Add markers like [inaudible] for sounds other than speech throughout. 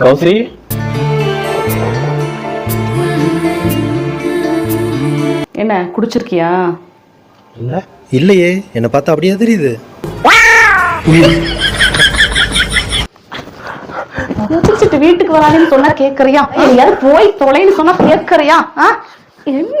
கௌசி? என்ன குடிச்சிருக்கியா? இல்ல இல்லையே. என்னை பார்த்தா அப்படியே தெரியுது. குடிச்சிட்டு வீட்டுக்கு வராதுன்னு சொன்னா கேக்குறியா? எங்கேயாவது போய் தொலைன்னு சொன்னா கேக்குறியா? என்ன?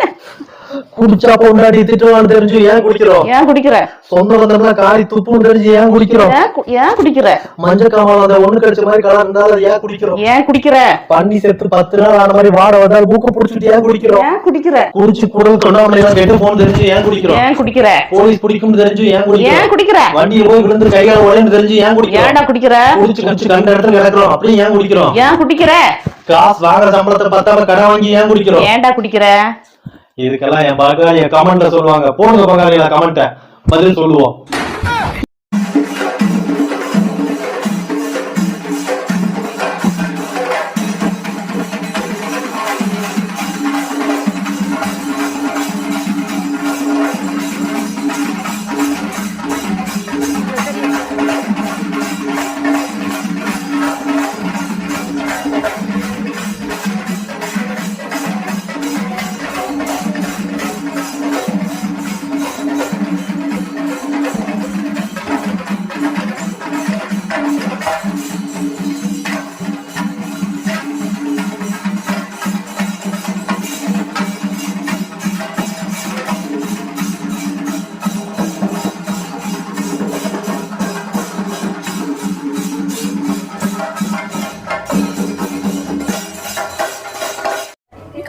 குடிச்சா பொண்டாடி திட்டுவான்னு தெரிஞ்சு ஏன் குடிக்கிறோம்? ஏன் குடிக்கிற? சொந்த பந்தம்னா காரி துப்புன்னு தெரிஞ்சு ஏன் குடிக்கிறோம்? ஏன் ஏன் குடிக்கிற? மஞ்சள் காமால அந்த ஒண்ணு கடிச்ச மாதிரி கலர் இருந்தாலும் அதை ஏன் குடிக்கிறோம்? ஏன் குடிக்கிற? பண்ணி செத்து பத்து நாள் ஆன மாதிரி வாட வந்தால் மூக்க புடிச்சிட்டு ஏன் குடிக்கிறோம்? ஏன் குடிக்கிற? குடிச்சு கூட தொண்டாமலை கெட்டு போன்னு தெரிஞ்சு ஏன் குடிக்கிறோம்? ஏன் குடிக்கிற? போலீஸ் பிடிக்கும்னு தெரிஞ்சு ஏன் ஏன் குடிக்கிறோம் குடிக்கிற? வண்டியில போய் விழுந்து கைகால உடையன்னு தெரிஞ்சு ஏன் குடிக்கிறோம்? ஏன்டா குடிக்கிற? குடிச்சு குடிச்சு கண்ட இடத்துல கிடக்குறோம். அப்படியே ஏன் குடிக்கிறோம்? ஏன் குடிக்கிற? காசு வாங்குற சம்பளத்தை பத்தாம கடன் வாங்கி ஏன் குடிக்கிறோம்? ஏன்டா குடிக்கிற? இதுக்கெல்லாம் என் பங்காளிய கமெண்ட்ல சொல்லுவாங்க. போடுங்க பங்காளியில கமெண்ட்ட பதில் சொல்லுவோம்.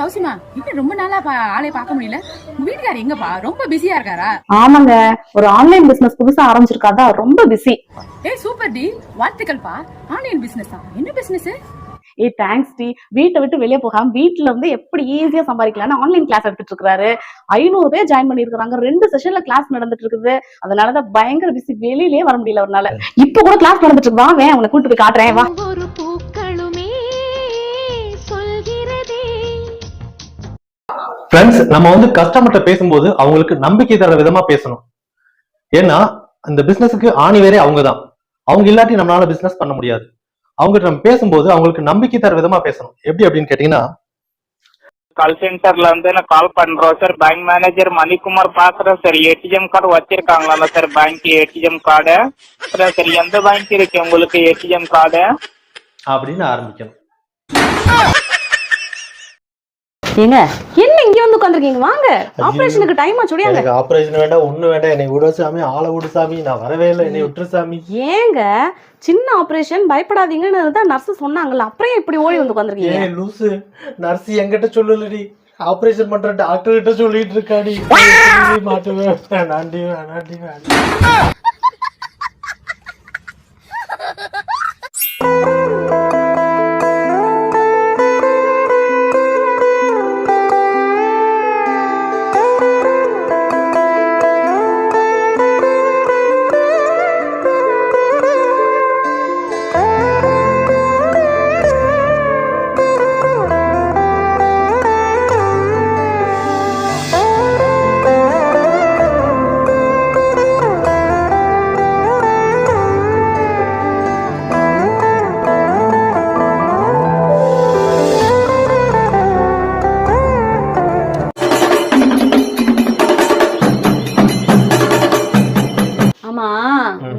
கௌசிமா என்ன ரொம்ப நாளா ஆளை பார்க்க முடியல. உங்க வீட்டுக்காரர் எங்கப்பா? ரொம்ப பிஸியா இருக்காரா? ஆமாங்க. ஒரு ஆன்லைன் பிசினஸ் புதுசா ஆரம்பிச்சிருக்காதா? ரொம்ப பிஸி ஏய் சூப்பர் டி. வாழ்த்துக்கள்ப்பா. ஆன்லைன் பிசினஸ் என்ன பிசினஸ் ஏய் தேங்க்ஸ் டி. வீட்டை விட்டு வெளியே போகாம வீட்ல இருந்து எப்படி ஈஸியா சம்பாதிக்கலாம்னு ஆன்லைன் கிளாஸ் எடுத்துட்டு இருக்காரு. ஐநூறு பேர் ஜாயின் பண்ணிருக்காங்க ரெண்டு செஷன்ல கிளாஸ் நடந்துட்டு இருக்குது. அதனாலதான் பயங்கர பிஸி வெளியிலயே வர முடியல அவனால இப்ப கூட கிளாஸ் நடந்துட்டு இருக்கு. வா வேன் உன்னை கூட்டு போய் காட்டுறேன். வா. ஃப்ரெண்ட்ஸ் நம்ம வந்து கஸ்டமர்கிட்ட பேசும்போது அவங்களுக்கு நம்பிக்கை தர விதமா பேசணும். ஏன்னா இந்த பிசினஸுக்கு ஆணி வேறே அவங்க தான் அவங்க இல்லாட்டி நம்மளால பிசினஸ் பண்ண முடியாது. அவங்ககிட்ட நம்ம பேசும்போது அவங்களுக்கு நம்பிக்கை தர விதமா பேசணும். எப்படி அப்படின்னு கேட்டீங்கன்னா கால் சென்டர்ல இருந்து நான் கால் பண்றோம் சார் பேங்க் மேனேஜர் மணிக்குமார் பாக்குறேன் சார் ஏடிஎம் கார்டு வச்சிருக்காங்களா sir bank ATM card sir எந்த பேங்க் இருக்கு உங்களுக்கு ஏடிஎம் கார்டு அப்படின்னு ஆரம்பிக்கணும். ஏங்க இங்க வந்து உட்காந்துருக்கீங்க வாங்க. ஆபரேஷனுக்கு டைம் ஆச்சு. எனக்கு ஆபரேஷன் வேண்டாம் ஒண்ணு வேண்டாம். என்னை விட சாமி ஆளை விடு சாமி. நான் வரவே இல்லை. என்னை விட்டுரு சாமி. ஏங்க சின்ன ஆபரேஷன் பயப்படாதீங்கன்னு தான் நர்ஸ் சொன்னாங்கல்ல. அப்புறம் இப்படி ஓடி வந்து உட்காந்துருக்கீங்க ஏய் லூசு. நர்ஸ் என்கிட்ட சொல்லலடி. ஆபரேஷன் பண்ற டாக்டர் கிட்ட சொல்லிட்டு இருக்காடி. மாட்டுவேன் வேணாண்டி வேணாண்டி வேணாண்டி.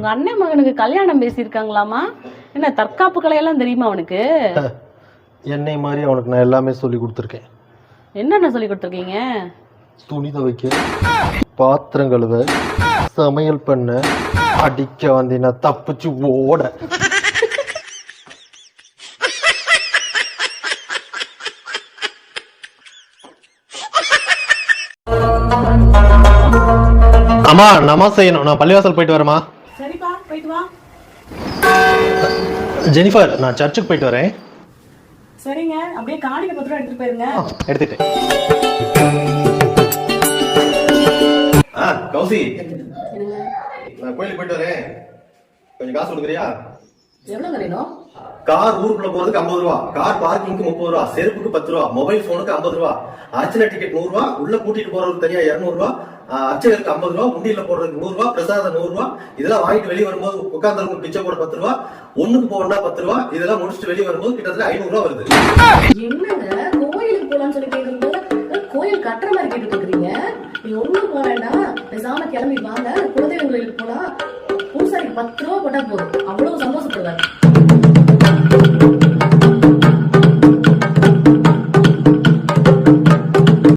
உங்க அண்ணன் மகனுக்கு கல்யாணம் பேசியிருக்காங்களாமா? என்ன தற்காப்பு கலையெல்லாம் தெரியுமா அவனுக்கு? [laughs] என்னை மாதிரி அவனுக்கு நான் எல்லாமே சொல்லி கொடுத்துருக்கேன். என்னென்ன சொல்லி கொடுத்துருக்கீங்க? துணி துவைக்க பாத்திரம் கழுவ சமையல் பண்ண அடிக்க வந்தீங்கன்னா தப்பிச்சு ஓட. அம்மா நமா செய்யணும். நான் பள்ளிவாசல் போயிட்டு சரிப்பா போயிட்டு வா. ஜெனிஃபர் நான் சர்ச்சுக்கு போயிட்டு வரேன். சரிங்க. அப்படியே காணிக்க பத்திரம் எடுத்துட்டு போயிருங்க. எடுத்துட்டேன் ஆ கௌசி. நான் கோயிலுக்கு போயிட்டு வரேன். கொஞ்சம் காசு கொடுக்குறியா? எவ்வளவு வேணும் கார் ஊருக்குள்ள போறதுக்கு ஐம்பது ரூபா. கார் பார்க்கிங்க்கு முப்பது ரூபா. செருப்புக்கு பத்து ரூபா. மொபைல் போனுக்கு ஐம்பது ரூபா. அர்ச்சனை டிக்கெட் நூறு ரூபா. உள்ள கூட்டிட்டு போறதுக்கு தனியா இருநூறு ரூபா. அர்ச்சகருக்கு ஐம்பது ரூபா முண்டியில் போடுறதுக்கு நூறு ரூபா பிரசாதம் நூறு ரூபா. இதெல்லாம் வாங்கிட்டு வெளியே வரும்போது உட்காந்துருக்கும் பிச்சை போட பத்து ரூபா. ஒண்ணுக்கு போகணும்னா பத்து ரூபா. இதெல்லாம் முடிச்சுட்டு வெளியே வரும்போது கிட்டத்தட்ட ஐநூறு ரூபா வருது. என்னங்க? கோயிலுக்கு போலாம்னு சொல்லி கேட்கும்போது கோயில் கட்டுற மாதிரி கேட்டு இருக்கீங்க நீங்க ஒண்ணும் போக வேண்டாம். பேசாம கிளம்பி வாங்க. குலதெய்வம் கோயிலுக்கு போலாம் பூசாரிக்கு பத்து ரூபா போட்டா போதும். அவ்வளவு சந்தோஷப்படுறாங்க